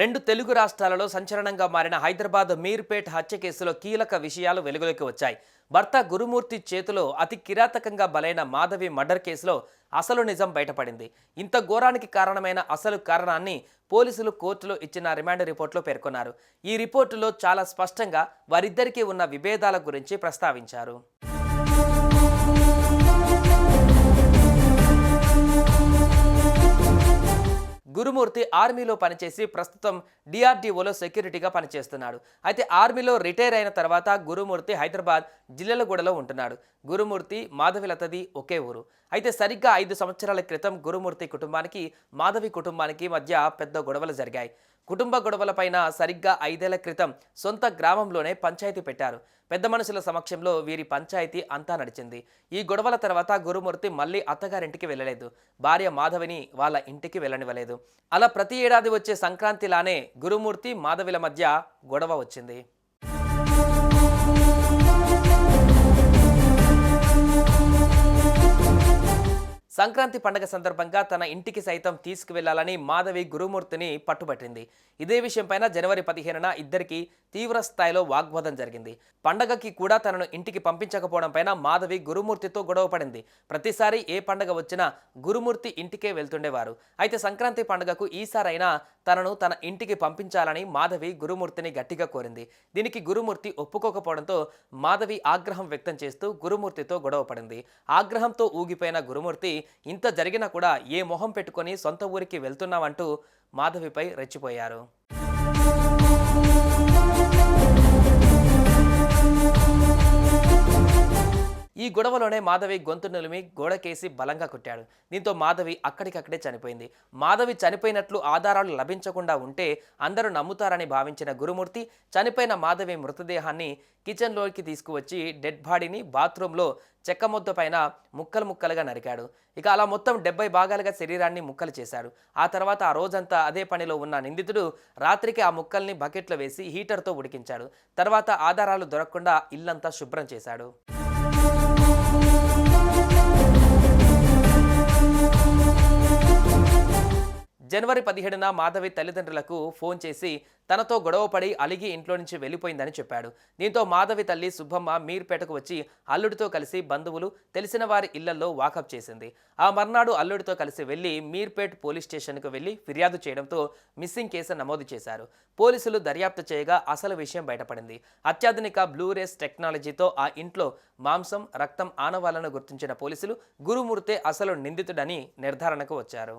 రెండు తెలుగు రాష్ట్రాలలో సంచలనంగా మారిన హైదరాబాద్ మీర్పేట్ హత్య కేసులో కీలక విషయాలు వెలుగులోకి వచ్చాయి. భర్త గురుమూర్తి చేతిలో అతి కిరాతకంగా బలైన మాధవి మర్డర్ కేసులో అసలు నిజం బయటపడింది. ఇంత ఘోరానికి కారణమైన అసలు కారణాన్ని పోలీసులు కోర్టులో ఇచ్చిన రిమాండ్ రిపోర్ట్లో పేర్కొన్నారు. ఈ రిపోర్టులో చాలా స్పష్టంగా వారిద్దరికీ ఉన్న విభేదాల గురించి ప్రస్తావించారు. గురుమూర్తి ఆర్మీలో పనిచేసి ప్రస్తుతం డిఆర్డీఓలో సెక్యూరిటీగా పనిచేస్తున్నాడు. అయితే ఆర్మీలో రిటైర్ అయిన తర్వాత గురుమూర్తి హైదరాబాద్ జిల్లెలగూడలో ఉంటున్నాడు. గురుమూర్తి మాధవిలతది ఒకే ఊరు. అయితే సరిగ్గా ఐదు సంవత్సరాల క్రితం గురుమూర్తి కుటుంబానికి మాధవి కుటుంబానికి మధ్య పెద్ద గొడవలు జరిగాయి. కుటుంబ గొడవలపైన సరిగ్గా ఐదేళ్ళ క్రితం సొంత గ్రామంలోనే పంచాయతీ పెట్టారు. పెద్ద మనుషుల సమక్షంలో వీరి పంచాయతీ అంతా నడిచింది. ఈ గొడవల తర్వాత గురుమూర్తి మళ్ళీ అత్తగారింటికి వెళ్ళలేదు. భార్య మాధవిని వాళ్ళ ఇంటికి వెళ్ళనివ్వలేదు. అలా ప్రతి ఏడాది వచ్చే సంక్రాంతిలానే గురుమూర్తి మాధవిల మధ్య గొడవ వచ్చింది. సంక్రాంతి పండగ సందర్భంగా తన ఇంటికి సైతం తీసుకువెళ్ళాలని మాధవి గురుమూర్తిని పట్టుబట్టింది. ఇదే విషయంపైన జనవరి పదిహేనున ఇద్దరికి తీవ్ర స్థాయిలో వాగ్వాదం జరిగింది. పండగకి కూడా తనను ఇంటికి పంపించకపోవడం పైన మాధవి గురుమూర్తితో గొడవ పడింది ప్రతిసారి ఏ పండగ వచ్చినా గురుమూర్తి ఇంటికే వెళ్తుండేవారు. అయితే సంక్రాంతి పండగకు ఈసారైనా తనను తన ఇంటికి పంపించాలని మాధవి గురుమూర్తిని గట్టిగా కోరింది. దీనికి గురుమూర్తి ఒప్పుకోకపోవడంతో మాధవి ఆగ్రహం వ్యక్తం చేస్తూ గురుమూర్తితో గొడవ పడింది ఆగ్రహంతో ఊగిపోయిన గురుమూర్తి ఇంత జరిగినా కూడా ఏ మొహం పెట్టుకొని సొంత ఊరికి వెళ్తున్నావంటూ మాధవిపై రెచ్చిపోయారు. గొడవలోనే మాధవి గొంతు నులిమి గోడకేసి బలంగా కొట్టాడు. దీంతో మాధవి అక్కడికక్కడే చనిపోయింది. మాధవి చనిపోయినట్లు ఆధారాలు లభించకుండా ఉంటే అందరూ నమ్ముతారని భావించిన గురుమూర్తి చనిపోయిన మాధవి మృతదేహాన్ని కిచెన్లోకి తీసుకువచ్చి డెడ్ బాడీని బాత్రూంలో చెక్క ముద్ద పైన ముక్కలు ముక్కలుగా నరికాడు. ఇక అలా మొత్తం డెబ్బై భాగాలుగా శరీరాన్ని ముక్కలు చేశాడు. ఆ తర్వాత ఆ రోజంతా అదే పనిలో ఉన్న నిందితుడు రాత్రికి ఆ ముక్కల్ని బకెట్లో వేసి హీటర్తో ఉడికించాడు. తర్వాత ఆధారాలు దొరకకుండా ఇల్లంతా శుభ్రం చేశాడు. జనవరి పదిహేడున మాధవి తల్లిదండ్రులకు ఫోన్ చేసి తనతో గొడవపడి అలిగి ఇంట్లో నుంచి వెళ్ళిపోయిందని చెప్పాడు. దీంతో మాధవి తల్లి సుబ్బమ్మ మీర్పేటకు వచ్చి అల్లుడితో కలిసి బంధువులు తెలిసిన వారి ఇళ్ళలో వాకప్ చేసింది. ఆ మర్నాడు అల్లుడితో కలిసి వెళ్ళి మీర్పేట్ పోలీస్ స్టేషన్కు వెళ్ళి ఫిర్యాదు చేయడంతో మిస్సింగ్ కేసు నమోదు చేశారు. పోలీసులు దర్యాప్తు చేయగా అసలు విషయం బయటపడింది. అత్యాధునిక బ్లూరేస్ టెక్నాలజీతో ఆ ఇంట్లో మాంసం రక్తం ఆనవాళ్ళను గుర్తించిన పోలీసులు గురుమూర్తే అసలు నిందితుడని నిర్ధారణకు వచ్చారు.